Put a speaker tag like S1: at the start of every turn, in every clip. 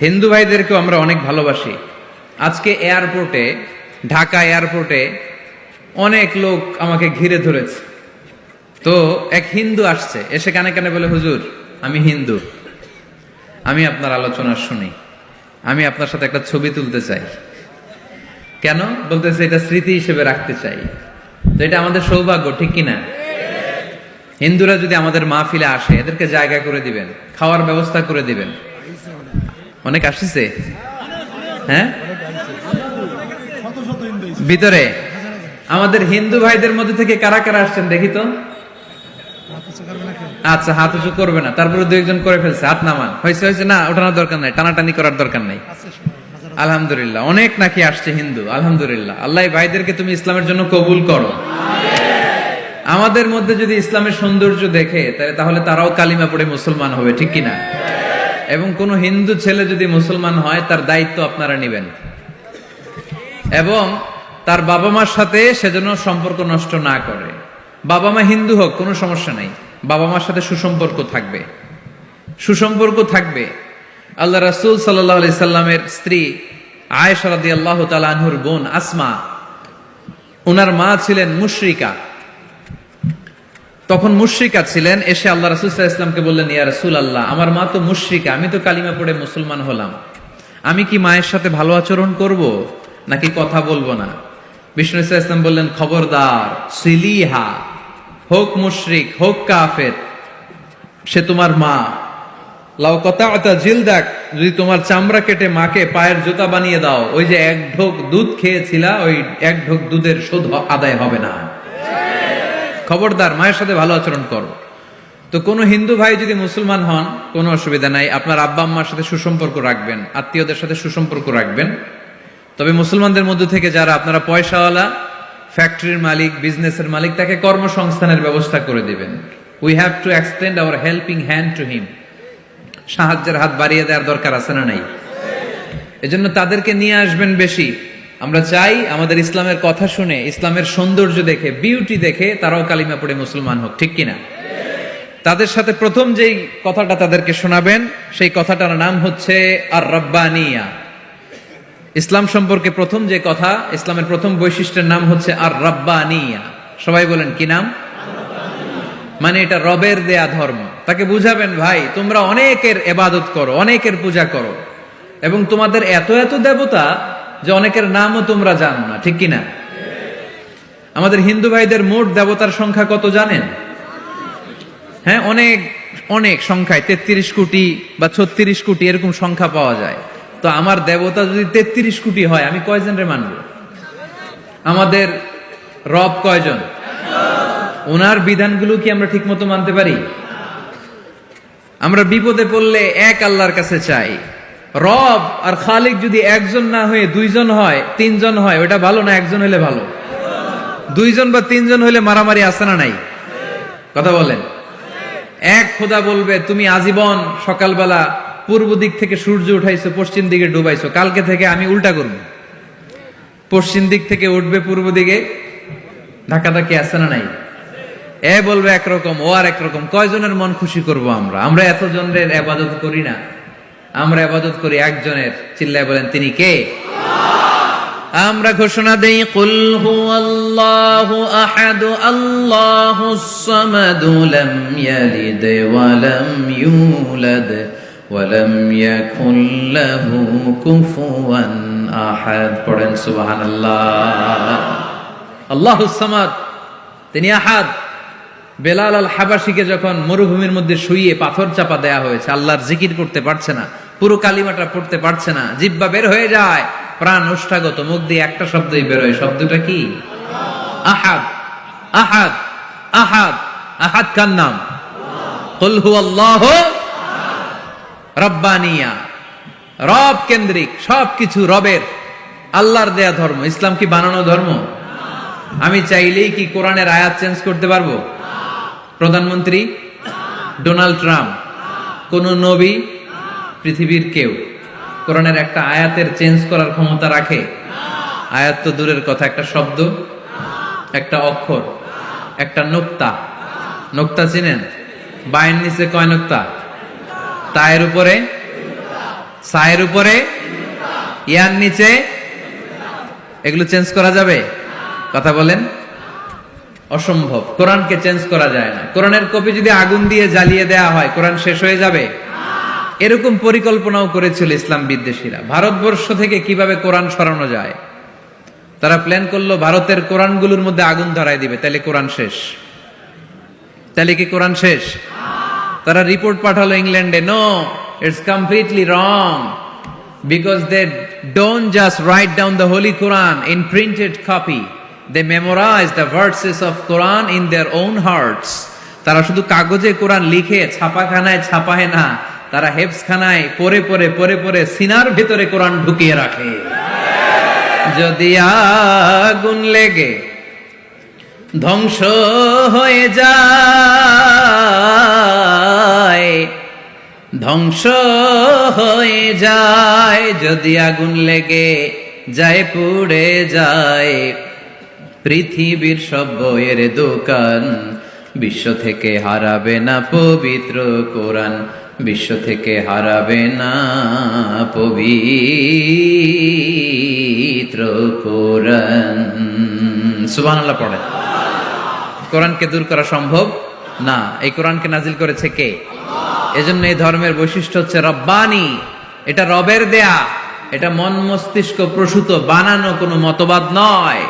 S1: হিন্দু ভাইদেরকেও আমরা অনেক ভালোবাসি। আজকে এয়ারপোর্টে, ঢাকা এয়ারপোর্টে অনেক লোক আমাকে ঘিরে ধরেছে। তো এক হিন্দু আসছে, এসে কানে কানে বলে, হুজুর, আমি হিন্দু। আমি আপনার আলোচনা শুনি। আমি আপনার সাথে একটা ছবি তুলতে চাই। কেন? বলতেছে, এটা স্মৃতি হিসেবে রাখতে চাই। তো এটা আমাদের সৌভাগ্য, ঠিক কিনা? হিন্দুরা যদি আমাদের মাহফিলে আসে, এদেরকে জায়গা করে দিবেন, খাওয়ার ব্যবস্থা করে দিবেন। অনেক আসছে হ্যাঁ? ভিতরে। আমাদের হিন্দু ভাইদের মধ্যে থেকে কারা কারা আসছেন দেখি তো? আচ্ছা হাত উঁচু করবে না। তারপরে দু একজন করে ফেলছে, হাত নামান। হয়েছে হয়েছে, না, ওঠানোর দরকার নাই, টানাটানি করার দরকার নাই। আলহামদুলিল্লাহ, অনেক নাকি আসছে হিন্দু, আলহামদুলিল্লাহ। আল্লাহ ভাইদেরকে তুমি ইসলামের জন্য কবুল করো। আমাদের মধ্যে যদি ইসলামের সৌন্দর্য দেখে তাহলে তাহলে তারাও কালিমা পড়ে মুসলমান হবে, ঠিক কিনা? এবং কোন হিন্দু ছেলে যদি মুসলমান হয়, তার দায়িত্ব আপনারা নেবেন। এবং তার বাবা মার সাথে সেজন্য সম্পর্ক নষ্ট না করে। বাবা মা হিন্দু হোক, কোনো সমস্যা নাই। বাবা মার সাথে সুসম্পর্ক থাকবে। সুসম্পর্ক থাকবে। আল্লাহ রাসূল আলাইহি সাল্লামের স্ত্রী আয়েশা রাদিয়াল্লাহু তাআলা আনহুর বোন আসমা ওনার মা ছিলেন মুশরিকা। তখন মুশরিকা ছিলেন, এসে আল্লাহ রাসূল সাল্লাল্লাহু ইসলামকে বললেন, ইয়া রাসূল আল্লাহ আমার মা তো মুশ্রিকা, আমি তো কালিমা পড়ে মুসলমান হলাম। আমি কি মায়ের সাথে ভালো আচরণ করব নাকি কথা বলব না? বিষ্ণু ইসলাম ইসলাম বললেন, খবরদার, সিলিহা, হোক মুশরিক, হোক কাফের, সে তোমার মা। লাউ কথা জিলদাক, যদি তোমার চামড়া কেটে মাকে পায়ের জুতা বানিয়ে দাও, ওই যে এক ঢোক দুধ খেয়েছিলা, ওই এক ঢোক দুধের শোধ আদায় হবে না। খবরদার, মায়ের সাথে ভালো আচরণ করো। তো কোনো হিন্দু ভাই যদি মুসলমান হন, কোনো অসুবিধা নাই। আপনার আব্বা আম্মার সাথে সুসম্পর্ক রাখবেন, আত্মীয়দের সাথে সুসম্পর্ক রাখবেন। তবে মুসলমানদের মধ্যে থেকে যারা আপনারা পয়সাওয়ালা, ফ্যাক্টরির মালিক, বিজনেসের মালিক, তাকে কর্মসংস্থানের ব্যবস্থা করে দিবেন। We have to extend our helping hand to him সাহায্যের হাত বাড়িয়ে দেওয়ার দরকার আছে না নাই? এজন্য তাদেরকে নিয়ে আসবেন বেশি। আমরা চাই আমাদের ইসলামের কথা শুনে, ইসলামের সৌন্দর্য দেখে বিউটি দেখে তারাও কালিমা পড়ে মুসলমান হোক, ঠিক কিনা? তাদের সাথে প্রথম যেই কথাটা তাদেরকে শোনাবেন, সেই কথাটার নাম হচ্ছে আর রব্বানিয়া ইসলাম সম্পর্কে প্রথম যে কথা, ইসলামের প্রথম বৈশিষ্ট্যের নাম হচ্ছে আর রব্বানিয়া সবাই বলেন, কি নাম? মানে এটা রবের দেয়া ধর্ম। তাকে বুঝাবেন, ভাই, তোমরা অনেকের এবাদত করো, অনেকের পূজা করো এবং তোমাদের এত এত দেবতা যে অনেকের নামও তোমরা জানো না, ঠিক কিনা? আমাদের হিন্দু ভাইদের মোট দেবতার সংখ্যা কত জানেন? হ্যাঁ অনেক অনেক সংখ্যায়, তেত্রিশ কোটি বা ছত্রিশ কোটি এরকম সংখ্যা পাওয়া যায়। তো আমার দেবতা যদি তেত্রিশ কোটি হয়, আমি কয়জনরে মানব? আমাদের রব কয়জন? ওনার বিধানগুলো কি আমরা ঠিক মতো মানতে পারি? আমরা বিপদে পড়লে এক আল্লাহর কাছে চাই। রব আর খালিক যদি একজন না হয়ে দুইজন হয়, তিনজন হয়, ওটা ভালো না একজন হলে ভালো? দুইজন বা তিনজন হলে মারামারি আসে না নাই? কথা বলেন। এক খোদা বলবে, তুমি আজীবন সকালবেলা পূর্ব দিক থেকে সূর্য উঠাইছো, পশ্চিম দিকে ডুবাইছো, কালকে থেকে আমি উল্টা করব। পশ্চিম দিক থেকে উঠবে পূর্ব দিকে ধাক্কা ধাক্কি আসে না নাই? এ বলবে একরকম, ও আর একরকম, কয়জনের মন খুশি করব আমরা? আমরা এতজনের আবাদত করি না। আমরা আবাদত করি, একজনের চিল্লায় বলেন, তিনি কে? আমরা ঘোষণা দেই, কুল হুয়াল্লাহু আহাদ আল্লাহুস সামাদ লাম ইয়ালিদ ওয়া লাম ইউলাদ ওয়া লাম ইয়াকুল লাহু কুফুয়ান আহাদ। পড়েন, সুবহানাল্লাহ। আল্লাহুস সামাদ, তিনি আহাদ। বেলাল আল হাবাসিকে যখন মরুভূমির মধ্যে শুয়ে পাথর চাপা দেয়া হয়েছে, আল্লাহর জিকির করতে পারছে না। পুরো কালিমাটা পড়তে পারছে না। জিব্বা বের হয়ে যায়। প্রাণ উষ্ঠাগত মুখ দিয়ে একটা শব্দই বের হয় শব্দটা কি? আহাদ। আহাদ। আহাদ। আহাদ কার নাম? কুল হুয়াল্লাহু রব্বানিয়া। রব কেন্দ্রিক, সবকিছু রবের। আল্লাহর দেয়া ধর্ম। ইসলাম কি বানানো ধর্ম? আমি চাইলেই কি কোরআনের আয়াত চেঞ্জ করতে পারব? প্রধানমন্ত্রী ডোনাল্ড ট্রাম্প, কোন নবী পৃথিবীর কেউ কোরআনের একটা আয়াতের চেঞ্জ করার ক্ষমতা রাখে? আয়াত তো দূরের কথা, একটা শব্দ, একটা অক্ষর, একটা নোক্তা। নোক্তা চিনেন? বায়ের নিচে কয় নোক্তা? তায়ের উপরে? সায়ের উপরে? ইয়ার নিচে? এগুলো চেঞ্জ করা যাবে? কথা বলেন। অসম্ভব। কোরআনকে চেঞ্জ করা যায় না। কোরআনের কপি যদি আগুন দিয়ে জ্বালিয়ে দেওয়া হয়, কোরআন শেষ হয়ে যাবে? এরকম পরিকল্পনাও করেছিল ইসলাম বিদ্বেষীরা। ভারতবর্ষ থেকে কীভাবে কোরআন সরানো যায়? তারা প্ল্যান করল ভারতের কোরআনগুলোর মধ্যে আগুন ধরাই দিবে। তাহলে কোরআন শেষ। তাহলে কি কোরআন শেষ? তারা রিপোর্ট পাঠালো ইংল্যান্ডে no it's completely wrong because they don't just write down the holy Quran in printed copy they memorize the verses of Quran in their own hearts তারা শুধু কাগজে কোরআন লিখে, ছাপাখানায় ছাপায় না তারা হেফসখানায় পরে পরে পরে পরে সিনার ভেতরে কোরআন ঢুকিয়ে রাখে। যদি আগুন লেগে ধ্বংস হয়ে যায়, ধ্বংস হয়ে যায়, যদি আগুন লেগে যায়, পুড়ে যায়, পৃথিবীর সব বইয়ের দোকান বিশ্ব থেকে হারাবে না পবিত্র কোরআন। বিশ্ব থেকে হারাবে না পবিত্র কোরআন। সুবহানাল্লাহ পড়েন কোরআনকে দূর করা সম্ভব? না। এই কোরআনকে নাজিল করেছে কে? এজন্য এই ধর্মের বৈশিষ্ট্য হচ্ছে রব্বানি। এটা রবের দেয়া। এটা মন মস্তিষ্ক প্রসূত, বানানো কোনো মতবাদ নয়।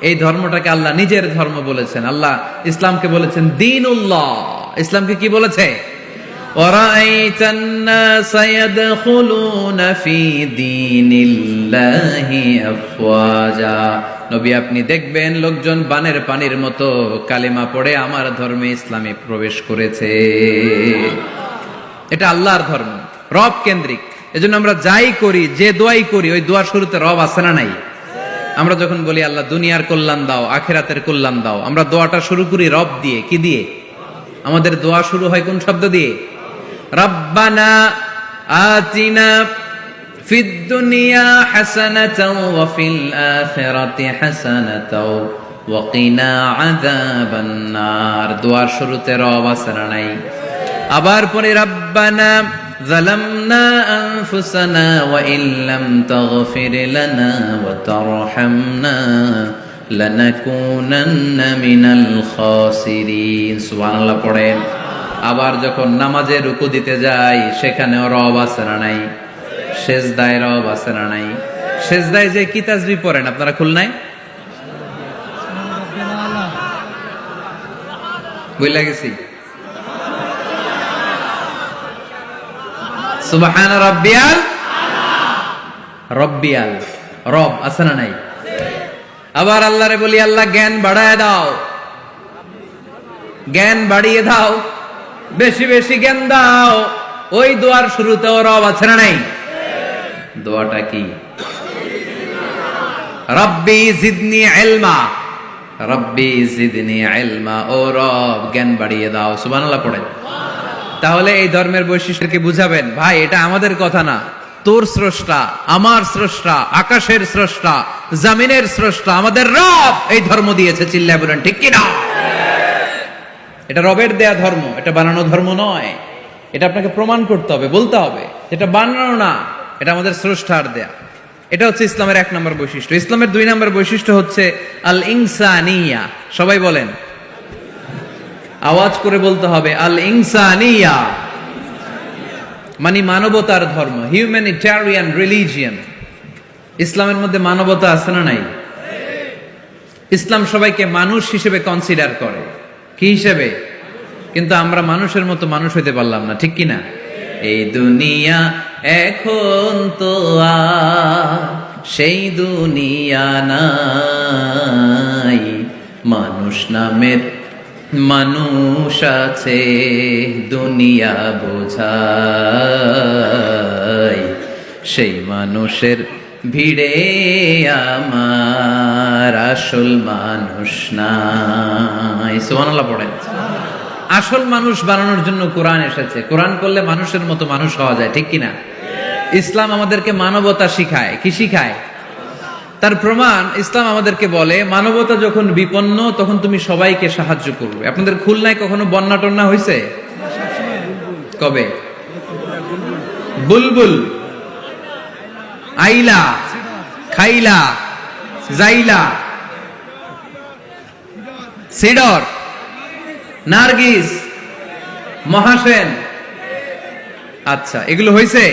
S1: এই ধর্মটাকে আল্লাহ নিজের ধর্ম বলেছেন। আল্লাহ ইসলামকে বলেছেন দিনুল্লাহ। ইসলামকে কি বলেছে? وَرَأَيْتَ النَّاسَ يَدْخُلُونَ فِي دِينِ اللَّهِ أَفْوَاجًا নবী আপনি দেখবেন লোকজন বানের পানির মতো কালিমা পড়ে আমার ধর্মে ইসলামে প্রবেশ করেছে এটা আল্লাহর ধর্ম রব কেন্দ্রিক এজন্য আমরা যাই করি যে দোয়াই করি ওই দোয়ার শুরুতে রব আছে না নাই আমরা যখন বলি আল্লাহ দুনিয়ার কল্যাণ দাও আখেরাতের কল্যাণ দাও আমরা দোয়াটা শুরু করি রব দিয়ে কি দিয়ে আমাদের দোয়া শুরু হয় কোন শব্দ দিয়ে রব্বানা আতিনা ফিদ দুনিয়া হাসানাতাও ওয়া ফিল আখিরাতি হাসানাতাও ওয়া কিনা আযাবান নার দোয়ার শুরুতে রব আছে না নাই আবার পরে রব্বানা ظلمنا أنفسنا وإن لم تغفر لنا وترحمنا لنكونن من الخاسرين সুবহান আল্লাহ পড়েন আবার যখন নামাজে রুকু দিতে যাই সেখানেও রব আছে না নাই? সেজদায় রব আছে না নাই? সেজদায় যে কি তাজবি পড়েন, আপনারা খুলনায়? বুঝলা গেছি। সুবহান রব্বিয়াল। রব্বিয়াল। রব আছে না নাই? আবার আল্লাহরে বলি, আল্লাহ জ্ঞান বাড়ায় দাও। জ্ঞান বাড়িয়ে দাও। বেশি বেশি জ্ঞান দাও। ওই দোয়ার শুরুতে রব আছে না নাই? দোয়াটা কি? রব্বি জিদনি ইলমা। রব্বি জিদনি ইলমা। ও রব, জ্ঞান বাড়িয়ে দাও। সুবহানাল্লাহ পড়েন তাহলে এই ধর্মের বৈশিষ্ট্যকে বুঝাবেন। ভাই, এটা আমাদের কথা না। তোর স্রষ্টা, আমার স্রষ্টা, আকাশের স্রষ্টা, জামিনের স্রষ্টা, আমাদের রব এই ধর্ম দিয়েছে, চিল্লায় বলেন, ঠিক কিনা? এটা রবের দেয়া ধর্ম, এটা বানানো ধর্ম নয়। এটা আপনাকে প্রমাণ করতে হবে, বলতে হবে এটা বানানো না, এটা আমাদের স্রষ্টার দেয়া। এটা হচ্ছে ইসলামের এক নম্বর বৈশিষ্ট্য। ইসলামের দুই নম্বর বৈশিষ্ট্য হচ্ছে আল ইনসানিয়া সবাই বলেন। আওয়াজ করে বলতে হবে আল ইনসানিয়া মানে মানবতার ধর্ম হিউম্যানিটারিয়ান রিলিজিয়ান ইসলামের মধ্যে মানবতা আছে না নাই? ইসলাম সবাইকে মানুষ হিসেবে কনসিডার করে। কি হিসেবে? কিন্তু আমরা মানুষের মতো মানুষ হইতে পারলাম না, ঠিক কি না এই দুনিয়া এখন তো সেই দুনিয়া নাই। মানুষ নামের মানুষ আছে, দুনিয়া বোঝাই। সেই মানুষের ভিড়ে আমার আসল মানুষ নাই। সুবহানাল্লাহ পড়েন। আসল মানুষ বানানোর জন্য কোরআন এসেছে। কোরআন করলে মানুষের মতো মানুষ হওয়া যায়, ঠিক কিনা? ইসলাম আমাদেরকে মানবতা শিখায়। কি শিখায়? তার প্রমাণ, ইসলাম আমাদেরকে বলে, মানবতা যখন বিপন্ন, তখন তুমি সবাইকে সাহায্য করবে। আপনাদের খুলনায় কখনো বন্যা টন্যা হয়েছে কবে? বুলবুল। আইলা খাইলা জাইলা সিডর নার্গিস মহাসেন। আচ্ছা এগুলো হয়েছে